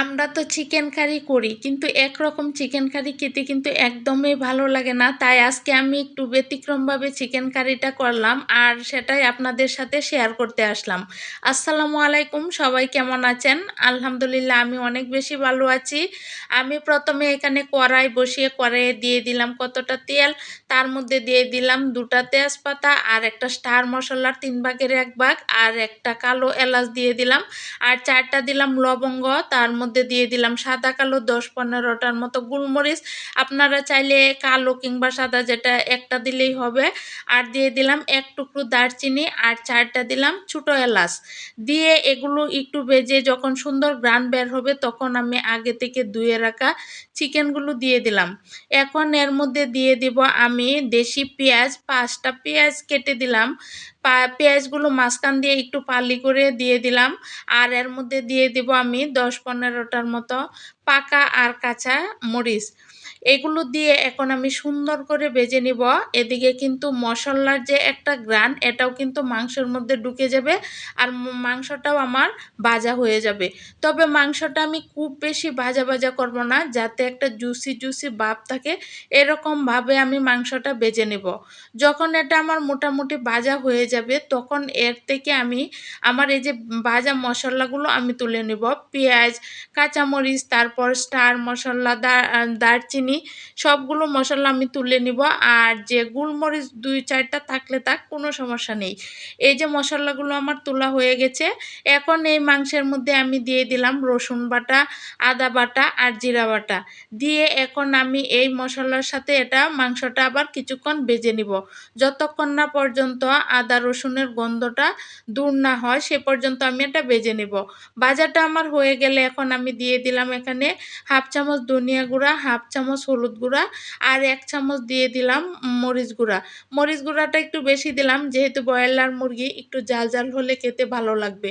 আমরা তো chicken curry করি, কিন্তু একরকম চিকেন কারি খেতে কিন্তু একদমই ভালো লাগে না। তাই আজকে আমি একটু ব্যতিক্রমভাবে চিকেন কারিটা করলাম আর সেটাই আপনাদের সাথে শেয়ার করতে আসলাম। আসসালামু আলাইকুম, সবাই কেমন আছেন? আলহামদুলিল্লাহ, আমি অনেক বেশি ভালো আছি। আমি প্রথমে এখানে কড়াই বসিয়ে কড়াইয়ে দিয়ে দিলাম কতটা তেল, তার মধ্যে দিয়ে দিলাম দুটা তেজপাতা আর একটা স্টার মশলার তিন ভাগের এক ভাগ আর একটা কালো এলাচ দিয়ে দিলাম। আর চারটা দিলাম লবঙ্গ, তার মধ্যে দিয়ে দিলাম সাদা কালো দশ পনেরোটার মতো গোলমরিচ। আপনারা চাইলে কালো কিংবা সাদা যেটা একটা দিলেই হবে। আর দিয়ে দিলাম এক টুকরো দারচিনি আর চারটা দিলাম ছোটো এলাচ। দিয়ে এগুলো একটু ভেজে যখন সুন্দর গ্রান বের হবে তখন আমি আগে থেকে ধুয়ে রাখা চিকেনগুলো দিয়ে দিলাম। এখন এর মধ্যে দিয়ে দিব আমি দেশি পেঁয়াজ, পাঁচটা পেঁয়াজ কেটে দিলাম। পা, পেঁয়াজগুলো মাঝখান দিয়ে একটু পালি করে দিয়ে দিলাম। আর এর মধ্যে দিয়ে দিব আমি দশ পনেরোটার মতো পাকা আর কাঁচা মরিচ। এগুলো দিয়ে এখন আমি সুন্দর করে বেজে নিব। এদিকে কিন্তু মশলার যে একটা গ্রান, এটাও কিন্তু মাংসের মধ্যে ঢুকে যাবে আর মাংসটাও আমার ভাজা হয়ে যাবে। তবে মাংসটা আমি খুব বেশি ভাজা ভাজা করব না, যাতে একটা জুসি জুসি ভাব থাকে এরকমভাবে আমি মাংসটা বেজে নেব। যখন এটা আমার মোটামুটি ভাজা হয়ে যাবে, তখন এর থেকে আমি আমার এই যে ভাজা মশলাগুলো আমি তুলে নেব। পেঁয়াজ, কাঁচামরিচ তারপর স্টার মশলা দারচিনি, সবগুলো মশলা আমি তুলে নিব। আর যে গোলমরিচ দুই চারটা থাকলে তাক কোনো সমস্যা নেই। এই যে মশলাগুলো আমার তোলা হয়ে গেছে, এখন এই মাংসের মধ্যে আমি দিয়ে দিলাম রসুন বাটা, আদা বাটা আর জিরা বাটা। দিয়ে এখন আমি এই মশলার সাথে এটা মাংসটা আবার কিছুক্ষণ বেজে নিব। যতক্ষণ না পর্যন্ত আদা রসুনের গন্ধটা দূর না হয়, সে পর্যন্ত আমি এটা বেজে নেব। বাজারটা আমার হয়ে গেলে এখন আমি দিয়ে দিলাম এখানে হাফ চামচ ধনিয়া গুঁড়া, হাফ চামচ হলুদ গুঁড়া আর এক চামচ দিয়ে দিলাম মরিচ গুঁড়া। মরিচ গুঁড়াটা একটু বেশি দিলাম, যেহেতু ব্রয়লার মুরগি একটু জাল জাল হলে খেতে ভালো লাগবে।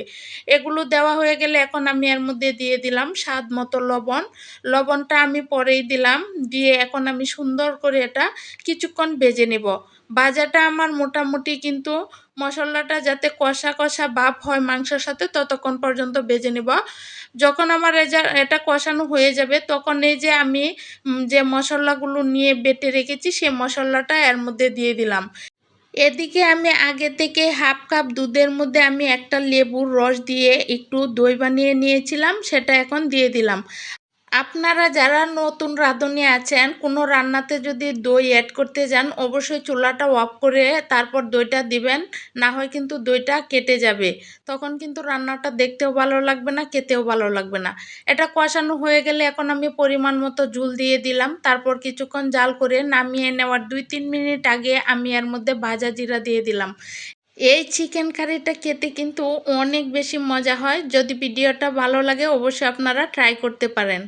এগুলো দেওয়া হয়ে গেলে এখন আমি এর মধ্যে দিয়ে দিলাম স্বাদ মতো লবণ। লবণটা আমি পরেই দিলাম, দিয়ে এখন আমি সুন্দর করে এটা কিছুক্ষণ বেজে নেব। বাজাটা আমার মোটামুটি কিন্তু মশলাটা যাতে কষা কষা ভাব হয় মাংসের সাথে, ততক্ষণ পর্যন্ত বেজে নেব। যখন আমার এটা কষানো হয়ে যাবে, তখন এই যে আমি যে মশলাগুলো নিয়ে বেটে রেখেছি সে মশলাটা এর মধ্যে দিয়ে দিলাম। এদিকে আমি আগে থেকে হাফ কাপ দুধের মধ্যে আমি একটা লেবুর রস দিয়ে একটু দই বানিয়ে নিয়েছিলাম, সেটা এখন দিয়ে দিলাম। আপনারা যারা নতুন রাঁধুনি আছেন, কোনো রান্নাতে যদি দই অ্যাড করতে যান, অবশ্যই চুলাটা অফ করে তারপর দইটা দিবেন, না হয় কিন্তু দইটা কেটে যাবে। তখন কিন্তু রান্নাটা দেখতেও ভালো লাগবে না, খেতেও ভালো লাগবে না। এটা কষানো হয়ে গেলে এখন আমি পরিমাণ মতো জুল দিয়ে দিলাম। তারপর কিছুক্ষণ জাল করে নামিয়ে নেওয়ার দুই তিন মিনিট আগে আমি এর মধ্যে ভাজা জিরা দিয়ে দিলাম। এই চিকেন কারিটা খেতে কিন্তু অনেক বেশি মজা হয়। যদি ভিডিওটা ভালো লাগে, অবশ্যই আপনারা ট্রাই করতে পারেন।